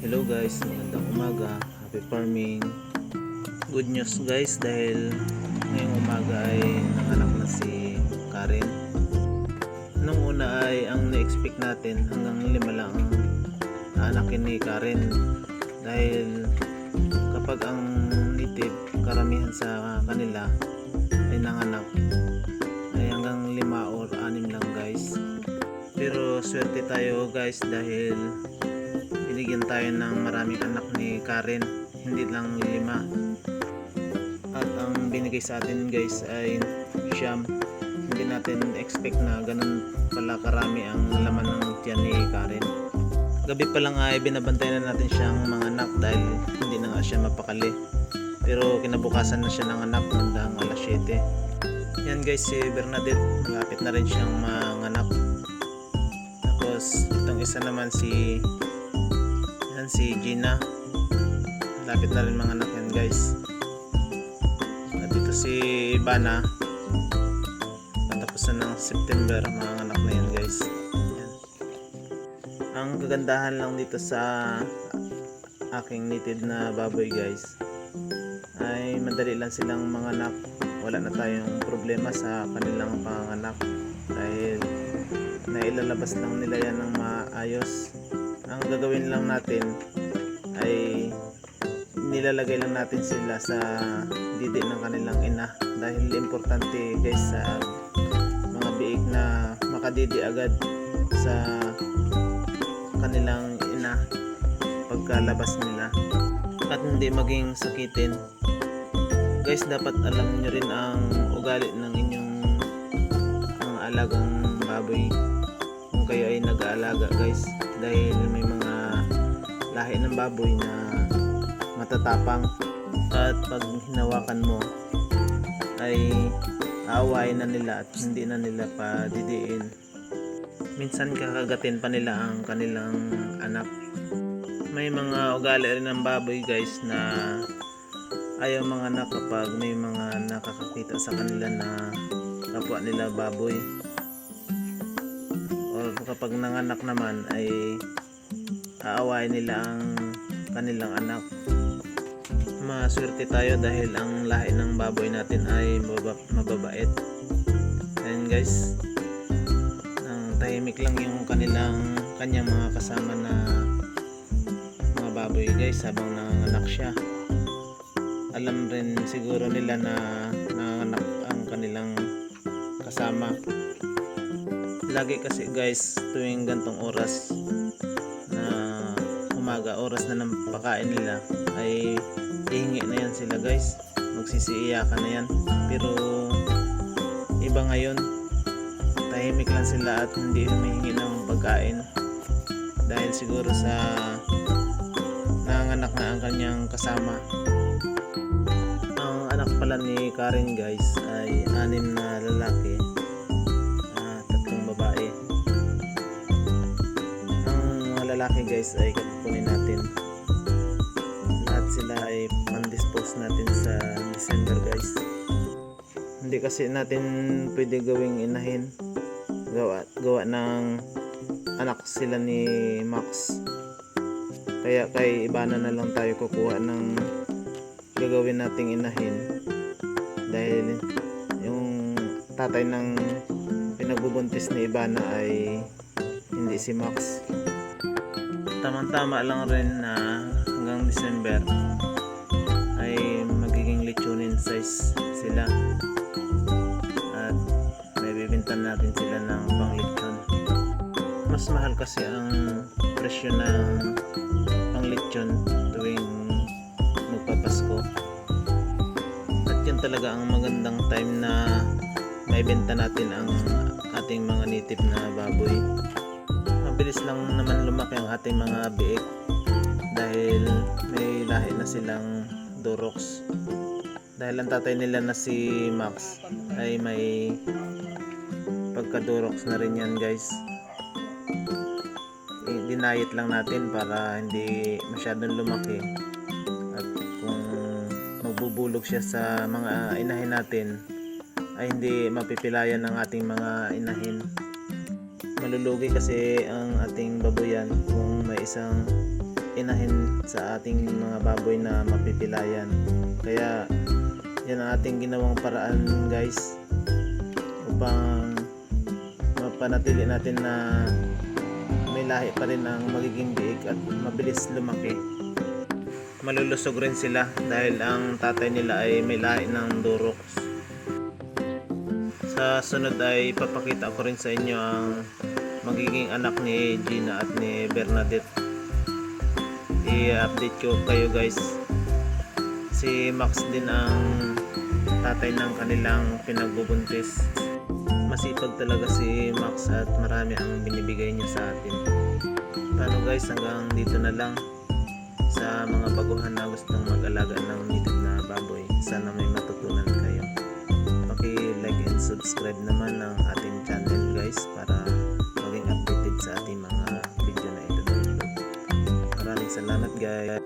Hello guys, magandang umaga. Happy farming. Good news guys dahil ngayong umaga ay nanganak na si Karen. Nung una ay ang na-expect natin hanggang lima lang ang aanakin ni Karen. Dahil kapag ang native karamihan sa kanila ay nanganak ay hanggang lima or anim lang guys. Pero swerte tayo guys dahil binigyan tayo ng maraming anak ni Karen hindi lang lima. At ang binigay sa atin guys ay siyam. Hindi natin expect na ganun pala karami ang laman ng tiyan ni Karen. Gabi pa lang ay binabantayan na natin siyang mga anak dahil hindi na nga siya mapakali. Pero kinabukasan na siya ng anak bandang alas 7 yan guys si Bernadette. Malapit na rin siyang manganak tapos itong isa naman si si Gina. Lapit na rin mga anak yan guys. At dito si Ivana patapusan ng September mga anak na yan guys. Yan. ang kagandahan lang dito sa aking native na baboy guys ay madali lang silang mga anak. Wala na tayong problema sa kanilang panganak dahil nailalabas lang nila yan ng maayos ang gagawin lang natin ay nilalagay lang natin sila sa didi ng kanilang ina. Dahil importante guys sa mga biik na makadidi agad sa kanilang ina pagkalabas nila at hindi maging sakitin. Guys dapat alam nyo rin ang ugali ng inyong mga alagang baboy. Kung kayo ay nag-aalaga guys dahil may mga lahi ng baboy na matatapang. At pag hinawakan mo ay aawain na nila at hindi na nila pa didiin. Minsan kakagatin pa nila ang kanilang anak. May mga ugali rin ng baboy guys na ayaw mga anak kapag may mga nakakakita sa kanila na kapwa nila baboy kapag nanganak naman ay aawain nila ang kanilang anak. Maswerte tayo dahil ang lahi ng baboy natin ay mababa, mababait. And guys. Nang tahimik lang yung kanilang kanyang mga kasama na mga baboy guys habang nanganak siya. Alam rin siguro nila na nanganak ang kanilang kasama lagi kasi guys tuwing gantong oras na umaga oras na ng pagkain nila ay ihingi na yan sila guys. Magsisiiyakan na yan. Pero iba ngayon tahimik lang sila at hindi humihingi ng pagkain. Dahil siguro sa nanganak na ang kanyang kasama. Ang anak pala ni Karen guys ay anim na lalaki lalaki guys ay kukunin natin. Lahat sila ay man-dispose natin sa December guys. Hindi kasi natin pwede gawing inahin. Gawa, gawa ng anak sila ni Max. Kaya kay Ibana na lang tayo kukuha ng gagawin nating inahin. Dahil yung tatay ng pinagbubuntis ni Ibana ay hindi si Max tamang-tama lang rin na hanggang December ay magiging lechonin size sila. At may bibinta natin sila ng pang lechon. Mas mahal kasi ang presyo ng pang lechon tuwing magpapasko. At yun talaga ang magandang time na maibenta natin ang ating mga native na baboy mabilis lang naman lumaki ang ating mga biik dahil may lahi na silang durox. Dahil ang tatay nila na si Max ay may pagka-durox na rin yan guys. Dinayet lang natin para hindi masyadong lumaki. At kung magbubulog siya sa mga inahin natin ay hindi mapipilayan ng ating mga inahin malulugi kasi ang ating baboyan kung may isang inahin sa ating mga baboy na mapipilayan. Kaya yan ang ating ginawang paraan guys upang mapanatili natin na may lahi pa rin ang magiging biik at mabilis lumaki. Malulusog rin sila dahil ang tatay nila ay may lahi ng Durox. Sa sunod ay papakita ko rin sa inyo ang magiging anak ni Gina at ni Bernadette. I-update ko kayo guys. Si Max din ang tatay ng kanilang pinagbubuntis. Masipag talaga si Max at marami ang binibigay niya sa atin. Paano guys, hanggang dito na lang sa mga baguhan na gustong mag-alaga ng native na baboy. Sana may matutunan kayo. Paki-like and subscribe naman ng ating channel guys para sa ating mga video na ito. Maraming salamat guys.